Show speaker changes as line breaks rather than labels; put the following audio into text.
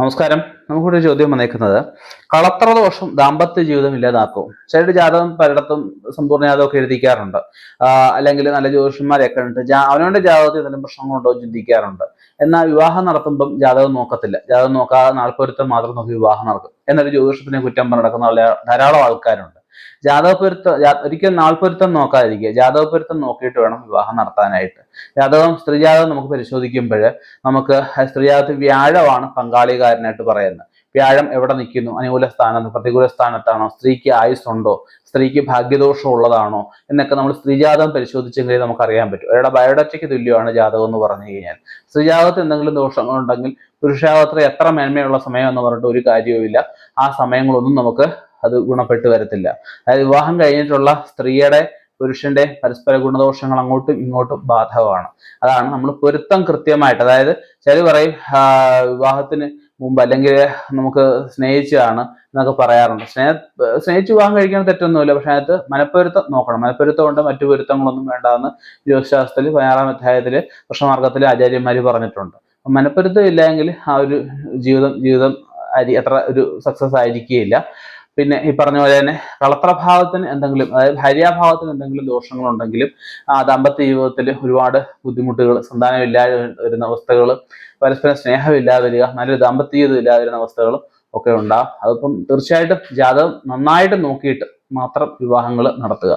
നമസ്കാരം. നമുക്കൊരു ചോദ്യം വന്നേക്കുന്നത്. കളത്ര ദോഷം ദാമ്പത്യ ജീവിതം ഇല്ലാതാക്കും. ചിലരുടെ ജാതകം പലയിടത്തും സമ്പൂർണ ജാതകമൊക്കെ എഴുതിക്കാറുണ്ട്. അല്ലെങ്കിൽ നല്ല ജ്യോതിഷന്മാരെയൊക്കെ ഉണ്ട്. അവനവന്റെ ജാതകത്തിൽ എന്തെങ്കിലും പ്രശ്നങ്ങളുണ്ടോ എന്ന് ചിന്തിക്കാറുണ്ട്. എന്നാൽ വിവാഹം നടത്തുമ്പം ജാതകം നോക്കത്തില്ല. ജാതകം നോക്കാതെ നാൾപ്പൊരുത്തം മാത്രം നോക്കി വിവാഹം നടക്കും. എന്നൊരു ജ്യോതിഷത്തിനെ കുറ്റം പറഞ്ഞ് നടക്കുന്ന ധാരാളം ആൾക്കാരുണ്ട്. ജാതകപ്പൊരുത്തം പൊരുത്തം ഒരിക്കലും നാൾപ്പൊരുത്തം നോക്കാതിരിക്കുക. ജാതകപ്പൊരുത്തം നോക്കിയിട്ട് വേണം വിവാഹം നടത്താനായിട്ട്. ജാതകം സ്ത്രീ ജാതകം നമുക്ക് പരിശോധിക്കുമ്പോൾ നമുക്ക് സ്ത്രീജാതത്തിൽ വ്യാഴമാണ് പങ്കാളികാരനായിട്ട് പറയുന്നത്. വ്യാഴം എവിടെ നിൽക്കുന്നു? അനുകൂല സ്ഥാനത്ത് പ്രതികൂല സ്ഥാനത്താണോ? സ്ത്രീക്ക് ആയുസ്സുണ്ടോ? സ്ത്രീക്ക് ഭാഗ്യദോഷം ഉള്ളതാണോ എന്നൊക്കെ നമ്മൾ സ്ത്രീ പരിശോധിച്ചെങ്കിൽ നമുക്ക് അറിയാൻ പറ്റും. അവരുടെ ബയോഡാറ്റയ്ക്ക് തുല്യമാണ് ജാതകം എന്ന് പറഞ്ഞു കഴിഞ്ഞാൽ. സ്ത്രീ ജാതകത്തിൽ എന്തെങ്കിലും ദോഷങ്ങളുണ്ടെങ്കിൽ പുരുഷാവത്ര എത്ര മേന്മയുള്ള സമയം എന്ന് പറഞ്ഞിട്ട് ഒരു കാര്യവുമില്ല. ആ സമയങ്ങളൊന്നും നമുക്ക് അത് ഗുണപ്പെട്ട് വരത്തില്ല. അതായത് വിവാഹം കഴിഞ്ഞിട്ടുള്ള സ്ത്രീയുടെ പുരുഷന്റെ പരസ്പര ഗുണദോഷങ്ങൾ അങ്ങോട്ടും ഇങ്ങോട്ടും ബാധകമാണ്. അതാണ് നമ്മൾ പൊരുത്തം കൃത്യമായിട്ട്. അതായത് ചില പറയും വിവാഹത്തിന് മുമ്പ് അല്ലെങ്കിൽ നമുക്ക് സ്നേഹിച്ചതാണ് എന്നൊക്കെ പറയാറുണ്ട്. സ്നേഹ സ്നേഹിച്ച് വിവാഹം കഴിക്കാൻ തെറ്റൊന്നുമില്ല. പക്ഷെ അതിനകത്ത് മനപ്പൊരുത്തം നോക്കണം. മനപ്പൊരുത്തം കൊണ്ട് മറ്റു പൊരുത്തങ്ങളൊന്നും വേണ്ടാന്ന് ജ്യോതിശാസ്ത്രത്തിൽ പതിനാറാം അധ്യായത്തിൽ കൃഷ്ണമാർഗത്തിൽ ആചാര്യന്മാർ പറഞ്ഞിട്ടുണ്ട്. മനപ്പൊരുത്തം ഇല്ലെങ്കിൽ ആ ഒരു ജീവിതം ജീവിതം അരി അത്ര ഒരു സക്സസ് ആയിരിക്കുകയില്ല പിന്നെ ഈ പറഞ്ഞ പോലെ തന്നെ കളത്രഭാവത്തിന് എന്തെങ്കിലും അതായത് ഭാര്യാഭാവത്തിന് എന്തെങ്കിലും ദോഷങ്ങളുണ്ടെങ്കിലും ആ ദാമ്പത്യ ജീവിതത്തിൽ ഒരുപാട് ബുദ്ധിമുട്ടുകൾ സന്താനമില്ലാതെ വരുന്ന അവസ്ഥകൾ പരസ്പരം സ്നേഹമില്ലാതെ വരിക നല്ലൊരു ദാമ്പത്യ ജീവിതം ഇല്ലാതെ വരുന്ന അവസ്ഥകളും ഒക്കെ ഉണ്ടാകും അതിപ്പം തീർച്ചയായിട്ടും ജാതകം നന്നായിട്ട് നോക്കിയിട്ട് മാത്രം വിവാഹങ്ങൾ നടത്തുക.